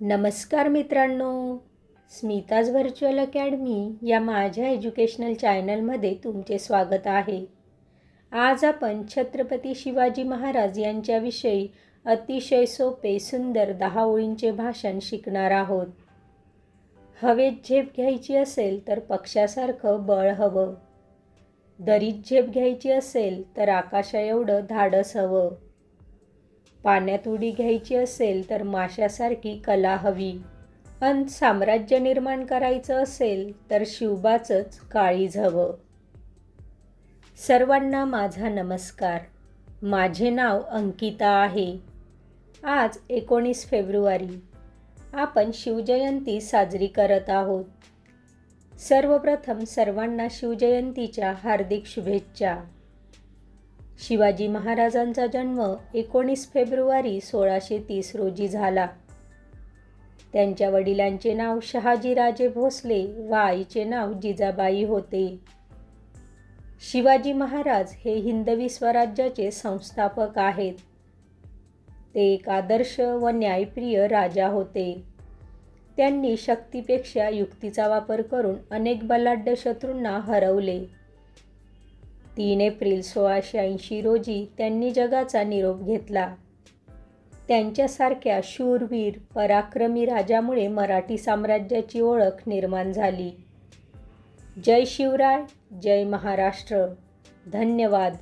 नमस्कार मित्रांनो. Smita's virtual academy या माझ्या एज्युकेशनल चॅनलमध्ये तुमचे स्वागत आहे. आज आपण छत्रपती शिवाजी महाराज यांच्याविषयी अतिशय सोपे सुंदर दहा ओळींचे भाषण शिकणार आहोत. हवेत झेप घ्यायची असेल तर पक्षासारखं बळ हवं. दरीत झेप घ्यायची असेल तर आकाशा एवढं धाडस हवं. पाण्यात उडी घ्यायची असेल तर माशासारखी कला हवी. अन साम्राज्य निर्माण करायचं असेल तर शिवबाचंच काळीज हवं. सर्वांना माझा नमस्कार. माझे नाव अंकिता आहे. आज एकोणीस फेब्रुवारी. आपण शिवजयंती साजरी करत आहोत. सर्वप्रथम सर्वांना शिवजयंतीच्या हार्दिक शुभेच्छा. शिवाजी महाराजांचा जन्म एकोणीस फेब्रुवारी सोळाशे तीस रोजी झाला. त्यांच्या वडिलांचे नाव शहाजीराजे भोसले व आईचे नाव जिजाबाई होते. शिवाजी महाराज हे हिंदवी स्वराज्याचे संस्थापक आहेत. ते एक आदर्श व न्यायप्रिय राजा होते. त्यांनी शक्तीपेक्षा युक्तीचा वापर करून अनेक बलाढ्य शत्रूंना हरवले. तीन एप्रिल सोळाशे ऐंशी रोजी त्यांनी जगाचा निरोप घेतला. त्यांच्यासारख्या शूरवीर पराक्रमी राजामुळे मराठी साम्राज्याची ओळख निर्माण झाली. जय शिवराय जय महाराष्ट्र. धन्यवाद.